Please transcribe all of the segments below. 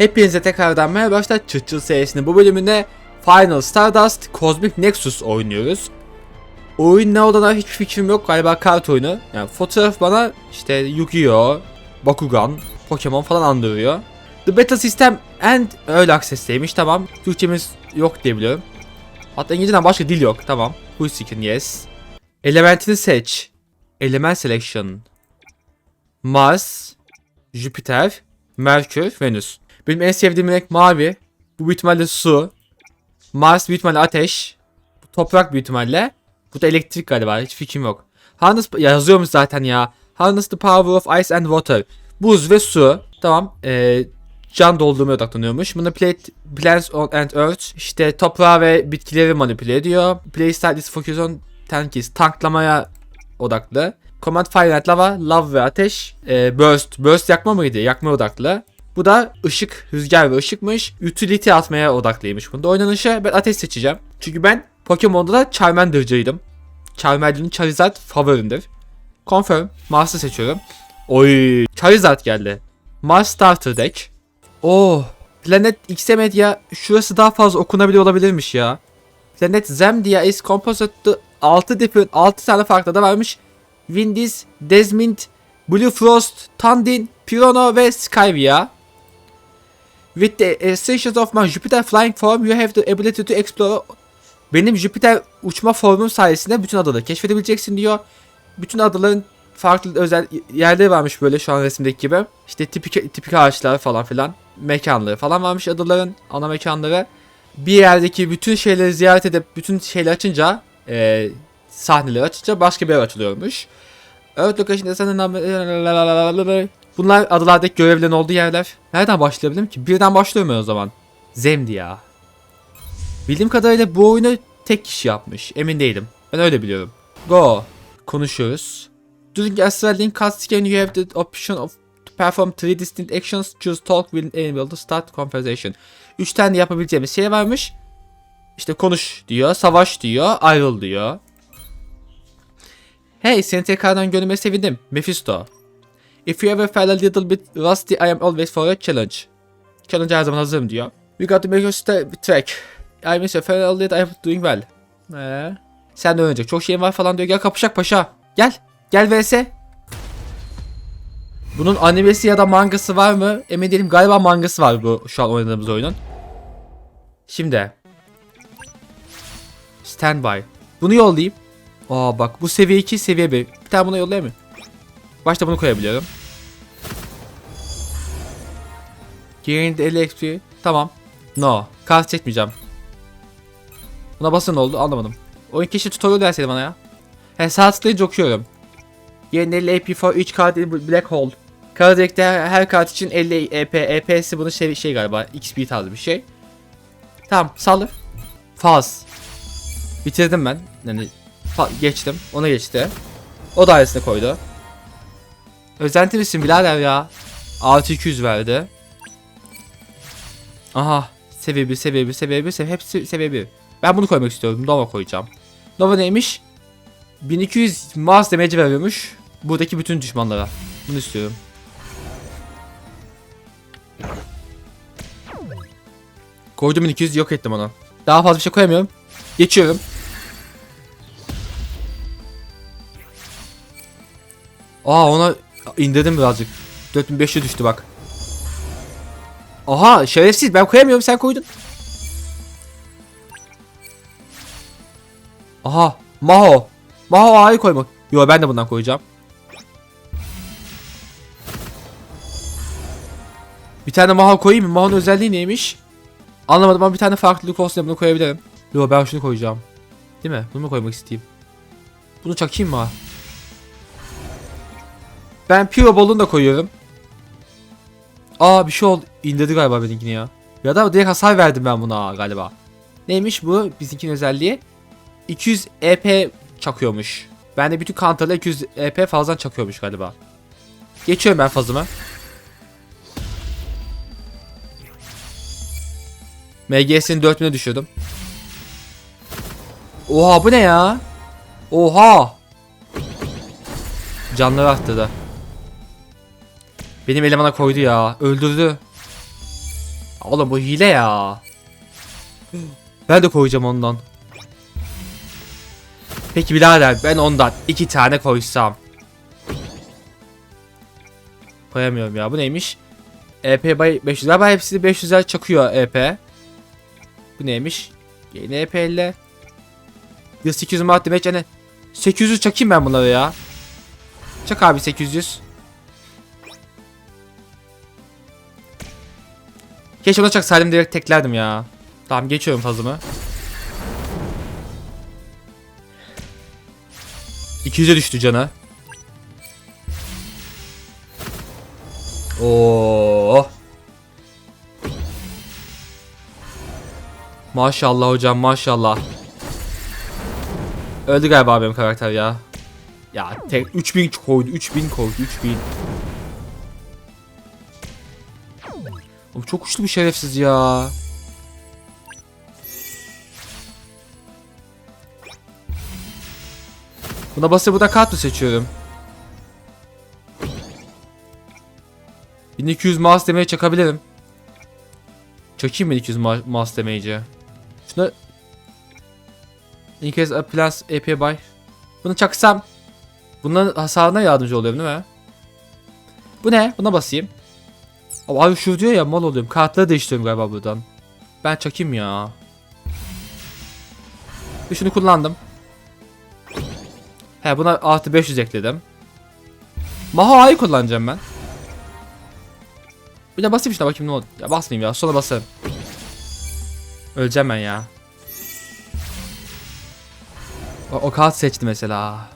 Hepinize tekrardan merhaba arkadaşlar. Çıçıl serisinin bu bölümünde Final Stardust Cosmic Nexus oynuyoruz. Oyun ne olduğuna hiçbir fikrim yok. Galiba kart oyunu. Yani fotoğraf bana işte Yu-Gi-Oh, Bakugan, Pokemon falan andırıyor. The Battle System and Early Access'teymiş tamam. Türkçemiz yok diye biliyorum. Hatta İngilizceden başka dil yok tamam. Husikin yes. Elementini seç. Element Selection. Mars, Jüpiter, Merkür, Venüs. Benim en sevdiğim renk mavi. Bu büyük ihtimalle su. Mars büyük ihtimalle ateş. Bu toprak büyük ihtimalle. Bu da elektrik galiba. Hiç fikrim yok. Harness yazıyormuş zaten ya. Harness the power of ice and water. Buz ve su. Tamam. Ee, can doldurmaya odaklanıyormuş. Bunda plate, plants on and earth. İşte toprağı ve bitkileri manipüle ediyor. Playstyle is focus on tankies. Tanklamaya odaklı. Command Fire and Lava, Love ve Ateş. Ee, burst, Burst yakma mıydı? Yakma odaklı. Bu da ışık, rüzgar ve ışıkmış. Utility atmaya odaklıymış bunda. Oynanışı ben ateş seçeceğim. Çünkü ben Pokemon'da da Charmander'cıydım. Charmander'ın Charizard favorimdir. Confirm. Mars'ı seçiyorum. Oy, Charizard geldi. Mars Starter Deck. Oh, Planet X'e Media şurası daha fazla okunabiliyor olabilirmiş ya. Planet Zemdia is composite 6 different 6 tane farklı da varmış. Windis, Desmond, Blue Frost, Tandin, Pirono ve Skyvia. With the essentials of my Jupiter flying form, you have the ability to explore. Benim Jupiter uçma formum sayesinde bütün adaları keşfedebileceksin diyor. Bütün adaların farklı özel yerleri varmış böyle şu an resimdeki gibi. İşte tipik, tipik ağaçlar falan filan. Mekanları falan varmış adaların ana mekanları. Bir yerdeki bütün şeyleri ziyaret edip bütün şeyleri açınca e, sahneleri açınca başka bir yer açılıyormuş. Evet location'da sana Bunlar adalardaki görevlerin olduğu yerler. Nereden başlayabilirim ki? Birden başlıyorum ben o zaman. Zemdi ya. Bildiğim kadarıyla bu oyunu tek kişi yapmış. Emin değilim. Ben öyle biliyorum. Go. Konuşuyoruz. During Astral Link cutscene you have the option of to perform three distinct actions. Choose talk will enable to start conversation. Üç tane yapabileceğimiz şey varmış. İşte konuş diyor, savaş diyor, ayrıl diyor. Hey seni tekrardan görmeye sevindim. Mephisto. If you ever felt a little bit rusty I am always for a challenge. Challenge her zaman hazırım diyor. We got to make a sta- track. I miss you felt a little I am doing well. Ee, sen de öğrenecek çok şeyin var falan diyor. Gel kapışak paşa. Gel. Gel vs. Bunun animesi ya da mangası var mı? Emin değilim. Galiba mangası var bu şu an oynadığımız oyunun. Şimdi. Standby. Bunu yollayayım. Aa bak bu seviye 2 seviye 1. Bir tane buna yollayayım mı? Başta bunu koyabiliyorum. Gained 50 XP. Tamam. No. Kart çekmeyeceğim. Buna basın oldu anlamadım. Oyun keşke tutorial verseydi bana ya. He sağ tıklayınca okuyorum. Gained 50 AP for each card in black hole. Karadek'te her kart için 50 EP. EP'si bunun şey, şey galiba. XP tarzı bir şey. Tamam saldır. Faz. Bitirdim ben. Yani geçtim. Ona geçti. O dairesine koydu. Özenti misin birader ya? Artı 200 verdi. Aha. Seviye 1, seviye 1, seviye 1, seviye, hepsi 1. Ben bunu koymak istiyorum. Nova koyacağım. Nova neymiş? 1200 Mars damage veriyormuş. Buradaki bütün düşmanlara. Bunu istiyorum. Koydum 1200 yok ettim onu. Daha fazla bir şey koyamıyorum. Geçiyorum. Aa ona indirdim birazcık. 4500 düştü bak. Aha şerefsiz ben koyamıyorum sen koydun. Aha Maho. Maho A'yı koymak. Yo ben de bundan koyacağım. Bir tane Maho koyayım mı? Maho'nun özelliği neymiş? Anlamadım ama bir tane farklılık olsun diye bunu koyabilirim. Yo ben şunu koyacağım. Değil mi? Bunu mu koymak isteyeyim? Bunu çakayım mı? Ben Pure Ball'unu da koyuyorum. Aa bir şey oldu. İndirdi galiba benimkini ya. Ya da direkt hasar verdim ben buna galiba. Neymiş bu bizimkinin özelliği? 200 EP çakıyormuş. Ben de bütün counter'la 200 EP fazladan çakıyormuş galiba. Geçiyorum ben fazımı. MGS'ini 4000'e düşürdüm. Oha bu ne ya? Oha! Canları arttırdı. Benim elemana koydu ya. Öldürdü. Oğlum bu hile ya. Ben de koyacağım ondan. Peki birader ben ondan iki tane koysam. Koyamıyorum ya bu neymiş? EP bay 500 galiba hepsi 500'er çakıyor EP. Bu neymiş? Yeni EP ile. 800 madde yani 800 çakayım ben bunları ya. Çak abi 800. Keşke ona çaksaydım direkt teklerdim ya. Tamam geçiyorum fazımı. 200'e düştü canı. Oo. Maşallah hocam maşallah. Öldü galiba benim karakter ya. Ya tek 3000 koydu 3000 koydu 3000. Oğlum çok güçlü bir şerefsiz ya. Buna basıp burada kart mı seçiyorum? 1200 mouse demeye çakabilirim. Çakayım 1200 ma- mouse damage'e. Şuna Increase appliance AP by. Bunu çaksam bunların hasarına yardımcı oluyorum değil mi? Bu ne? Buna basayım. Abi şu diyor ya mal oluyorum. Kartları değiştiriyorum galiba buradan. Ben çakayım ya. Bir şunu kullandım. He buna artı 500 ekledim. Maha'yı kullanacağım ben. Bir de basayım şuna bakayım ne oldu. Ya basmayayım ya sonra basarım. Öleceğim ben ya. O, o kart seçti mesela.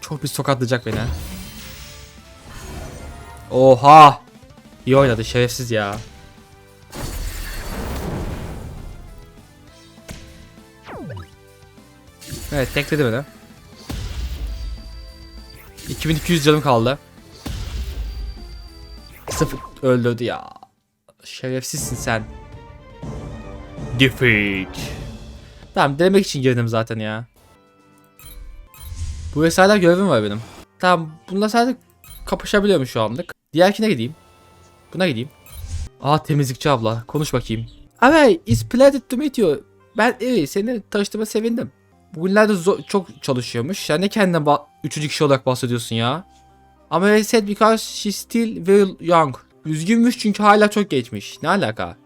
Çok bir tokatlayacak beni. Oha! İyi oynadı şerefsiz ya. Evet tekledi beni. 2200 canım kaldı. Sıfır öldürdü ya. Şerefsizsin sen. Defeat. Tamam denemek için girdim zaten ya. Bu vesaireler görevim var benim. Tamam bunda sadece kapışabiliyorum şu anlık. Diğerkine gideyim. Buna gideyim. Aa temizlikçi abla. Konuş bakayım. Abi it's pleasure to meet you. Ben iyi seni tanıştığıma sevindim. Bugünlerde çok çalışıyormuş. Sen ne kendinden üçüncü kişi olarak bahsediyorsun ya? Ama I said because she's still very young. Üzgünmüş çünkü hala çok geçmiş. Ne alaka?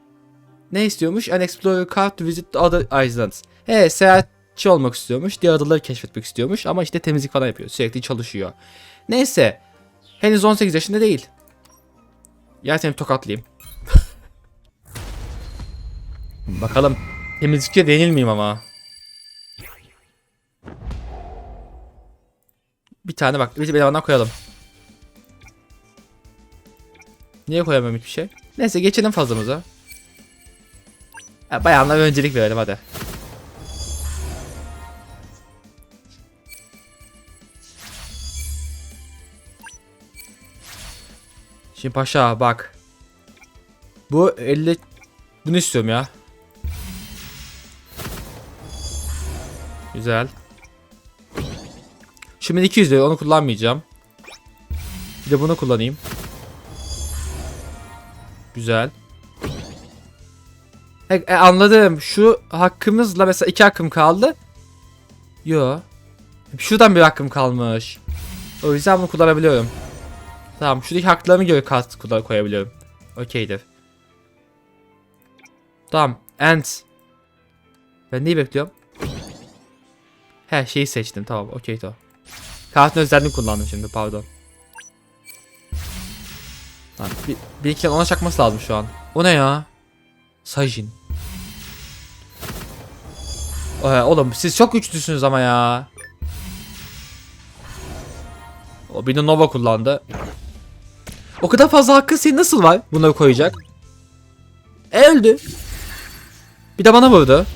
Ne istiyormuş? An explorer card to visit the other islands. He seyahatçi olmak istiyormuş. Diğer adaları keşfetmek istiyormuş. Ama işte temizlik falan yapıyor. Sürekli çalışıyor. Neyse. Henüz 18 yaşında değil. Gel seni tokatlayayım. Bakalım. Temizlikçi denil miyim ama? Bir tane bak. Bir bana koyalım. Niye koyamıyorum hiçbir şey? Neyse geçelim fazlamıza. Ya, bayanlara öncelik verelim hadi. Şimdi paşa bak. Bu 50 bunu istiyorum ya. Güzel. Şimdi 200 lira onu kullanmayacağım. Bir de bunu kullanayım. Güzel. E, e, anladım. Şu hakkımızla mesela iki hakkım kaldı. Yo. Şuradan bir hakkım kalmış. O yüzden bunu kullanabiliyorum. Tamam şuradaki haklarımı göre kart koyabiliyorum. Okeydir. Tamam. End. Ben neyi bekliyorum? He şeyi seçtim tamam okey tamam. Kartın özelliğini kullandım şimdi pardon. Tamam, bir, bir iki ona çakması lazım şu an. O ne ya? Sajin. Ee, oğlum siz çok güçlüsünüz ama ya. O bir de Nova kullandı. O kadar fazla hakkı senin nasıl var? Bunları koyacak. E öldü. Bir de bana vurdu.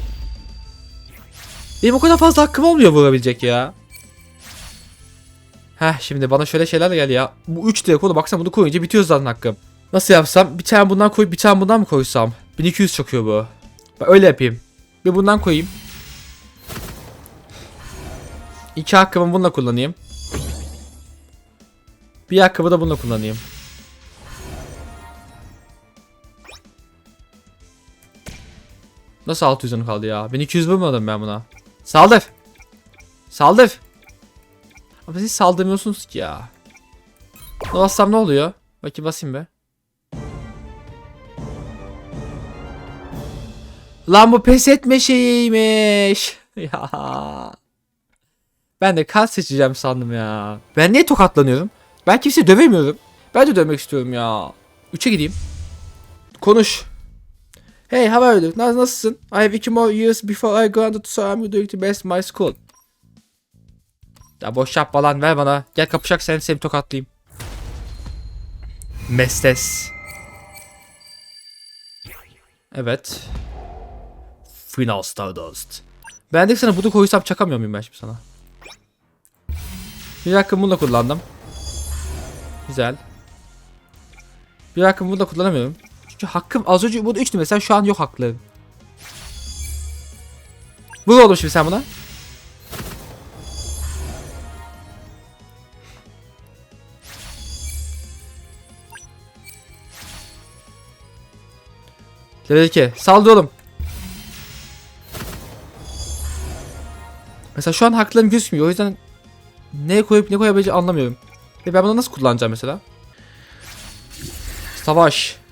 Benim o kadar fazla hakkım olmuyor vurabilecek ya. Heh şimdi bana şöyle şeyler geldi ya. Bu 3 direk oğlum baksana bunu koyunca bitiyor zaten hakkım. Nasıl yapsam? Bir tane bundan koy, bir tane bundan mı koysam? 1200 çakıyor bu. Ben öyle yapayım. Bir bundan koyayım. İki hakkımı bununla kullanayım. Bir hakkımı da bununla kullanayım. Nasıl 600 canı kaldı ya? 1200 vurmadım ben buna. Saldır. Saldır. Ama siz saldırmıyorsunuz ki ya. Buna bassam ne oluyor? Bakayım basayım be. Lan bu pes etme şeyiymiş. ya. Ben de kart seçeceğim sandım ya. Ben niye tokatlanıyorum? Ben kimseyi dövemiyorum. Ben de dövmek istiyorum ya. Üçe gideyim. Konuş. Hey, how are you? Nas nasılsın? I have two more years before I graduate so I'm doing the best my school. Ya boş yapma lan ver bana. Gel kapışak sen seni tokatlayayım. Mestes. Evet. Final Stardust. Ben de sana bunu koysam çakamıyor muyum ben şimdi sana? Bir hakkımı bunu da kullandım. Güzel. Bir hakkımı bunu da kullanamıyorum. Çünkü hakkım az önce bunu 3'tü mesela şu an yok haklarım. Vur oğlum şimdi sen buna. Level 2. Saldır oğlum. Mesela şu an haklarım gözükmüyor. O yüzden ne koyup ne koyabileceğimi anlamıyorum. Ve ben bunu nasıl kullanacağım mesela? Savaş.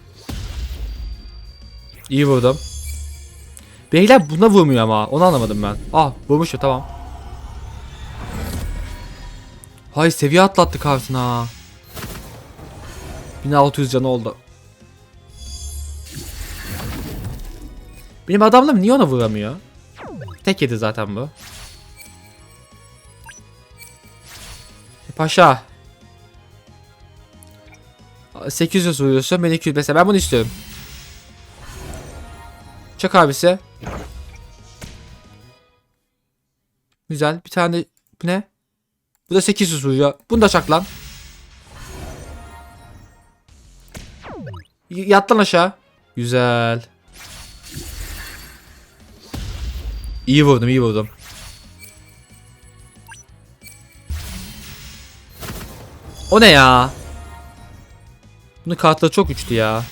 İyi vurdum. Beyler buna vurmuyor ama. Onu anlamadım ben. Ah vurmuş ya tamam. Hay seviye atlattı kartına. 1600 canı oldu. Benim adamlarım niye ona vuramıyor? Tek yedi zaten bu. Paşa. 800 vuruyorsun ben 200 mesela ben bunu istiyorum. Çak abisi. Güzel bir tane bu ne? Bu da 800 vuruyor. Bunu da çak lan. Yat lan aşağı. Güzel. İyi vurdum iyi vurdum. O ne ya? Bunun kartları çok güçlü ya.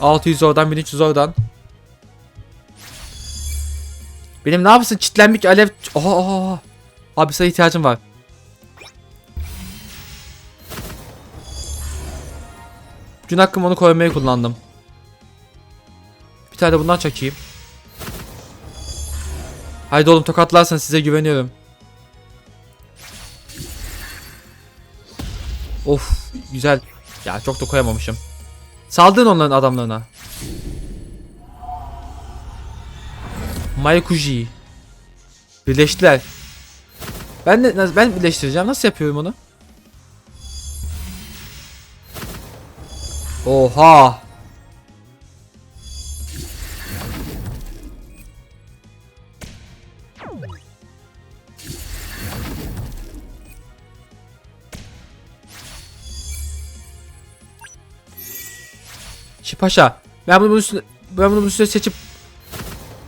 600 oradan 1300 oradan. Benim ne yapsın çitlenmiş alev... Oha, oha. Abi sana ihtiyacım var. Gün hakkım onu koymaya kullandım. Bir tane de bundan çakayım. Haydi oğlum tokatlarsan size güveniyorum. Of güzel. Ya çok da koyamamışım. Saldırın onların adamlarına. Maykuji. Birleştiler. Ben de ben birleştireceğim. Nasıl yapıyorum onu? Oha. Şipaşa. Ben bunu bunun üstüne ben bunu bunun üstüne seçip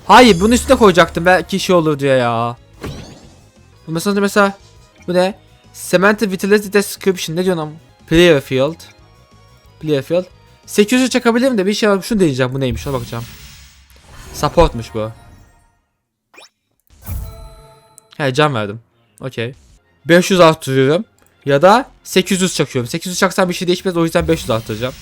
Hayır bunun üstüne koyacaktım belki şey olur diye ya. Bu mesela mesela bu ne? Cemented Vitality Description ne diyorsun am? Player Field. Player Field. 800'ü çakabilirim de bir şey var. Şunu deneyeceğim. Bu neymiş? Ona bakacağım. Supportmuş bu. He can verdim. Okey. 500 arttırıyorum. Ya da 800 çakıyorum. 800 çaksam bir şey değişmez. O yüzden 500 arttıracağım.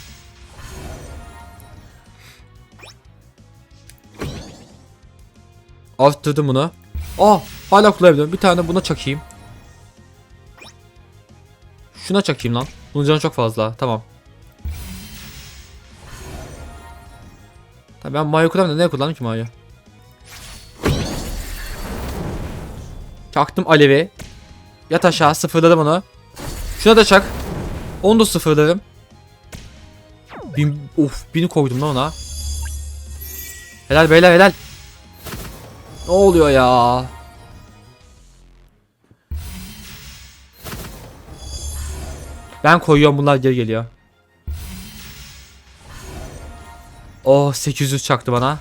Arttırdım bunu. Aa hala kullanabiliyorum. Bir tane buna çakayım. Şuna çakayım lan. Bunun canı çok fazla. Tamam. Tabii ben Mayo kullanmıyorum. Ne kullandım ki Mayo? Çaktım Alevi. Yat aşağı sıfırladım onu. Şuna da çak. Onu da sıfırladım. Bin, of bini koydum lan ona. Helal beyler helal. Ne oluyor ya? Ben koyuyorum bunlar geri geliyor. Oh 800 çaktı bana.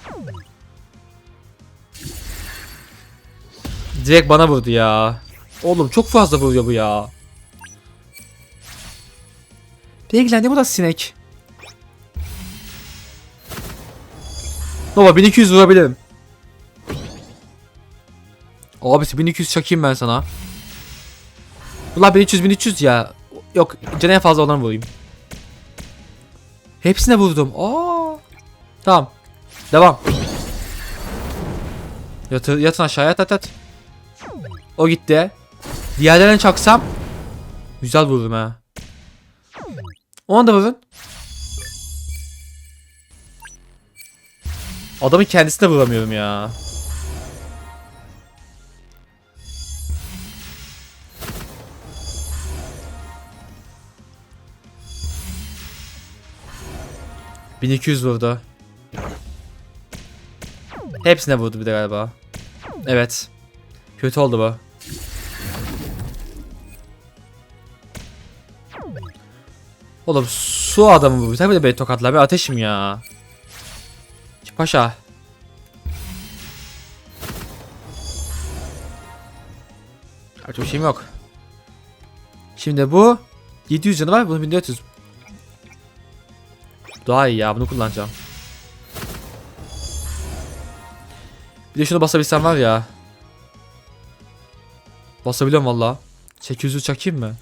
Direkt bana vurdu ya. Oğlum çok fazla vuruyor bu ya. Bilgilendi bu da sinek. Nova 1200 vurabilirim. Abisi 1200 çakayım ben sana. Ulan 1300 1300 ya. Yok canı en fazla olan vurayım. Hepsine vurdum. Aa. Tamam. Devam. Yatır, yatın aşağı yat yat yat. O gitti. Diğerlerine çaksam. Güzel vurdum ha. Onu da vurun. Adamın kendisine vuramıyorum ya. ...1200 vurdu. Hepsine vurdu bir de galiba. Evet. Kötü oldu bu. Oğlum su adamı bu. Tabii de beni tokatlar. Ben ateşim ya. Paşa. Artık bir şeyim yok. Şimdi bu 700 canı var. Bunu 1400. Daha iyi ya. Bunu kullanacağım. Bir de şunu basabilsem var ya. Basabiliyorum valla. 800'ü çakayım mı?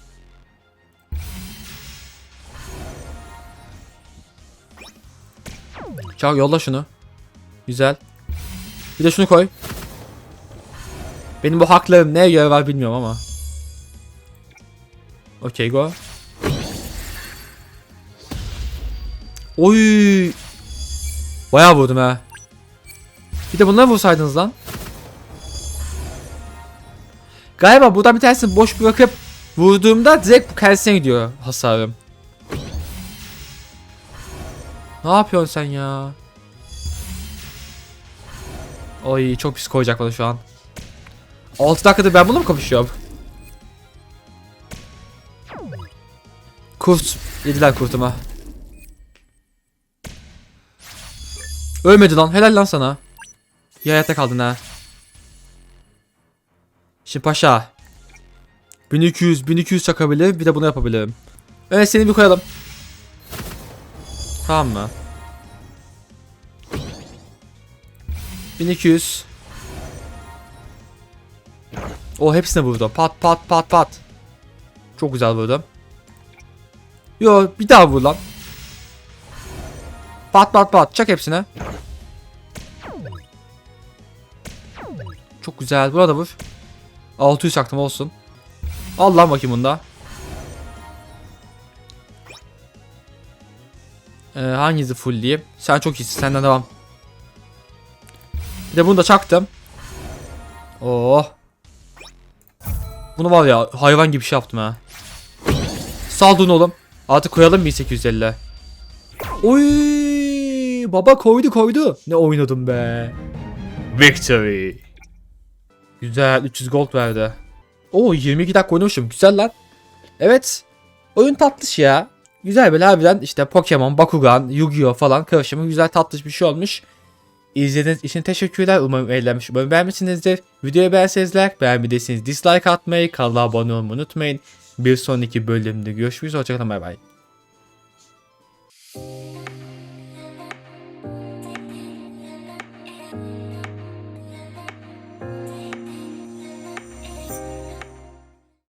Çak yolla şunu. Güzel. Bir de şunu koy. Benim bu haklarım neye göre var bilmiyorum ama. Okey go. Oy. Bayağı vurdum ha. Bir de bunları vursaydınız lan. Galiba buradan bir tanesini boş bırakıp vurduğumda direkt kendisine gidiyor hasarım. Ne yapıyorsun sen ya? Oy çok pis koyacak bana şu an. 6 dakikadır ben bununla mı kapışıyorum? Kurt. Yediler kurtuma. Ölmedi lan. Helal lan sana. İyi hayatta kaldın ha. Şimdi paşa. 1200, 1200 çakabilir. Bir de bunu yapabilirim. Evet seni bir koyalım. Tamam mı? 1200. O hepsine vurdum. Pat pat pat pat. Çok güzel vurdum. Yo bir daha vur lan. Pat pat pat. Çak hepsine. Çok güzel. Burada vur. 600 çaktım olsun. Al lan bakayım bunda. Ee, hangisi full diyeyim? Sen çok iyisin. Senden devam. Bir de bunu da çaktım. Oh. Bunu var ya hayvan gibi şey yaptım ha. Saldın oğlum. Artık koyalım 1850. Oy baba koydu koydu. Ne oynadım be. Victory. Güzel 300 gold verdi. Oo 22 dakika oynamışım. Güzel lan. Evet. Oyun tatlış ya. Güzel böyle harbiden işte Pokemon, Bakugan, Yu-Gi-Oh falan karışımı güzel tatlış bir şey olmuş. İzlediğiniz için teşekkürler. Umarım eğlenmiş. Umarım beğenmişsinizdir. Videoyu beğenseniz like, beğenmediyseniz dislike atmayı, kanala abone olmayı unutmayın. Bir sonraki bölümde görüşürüz. Hoşçakalın bay bay.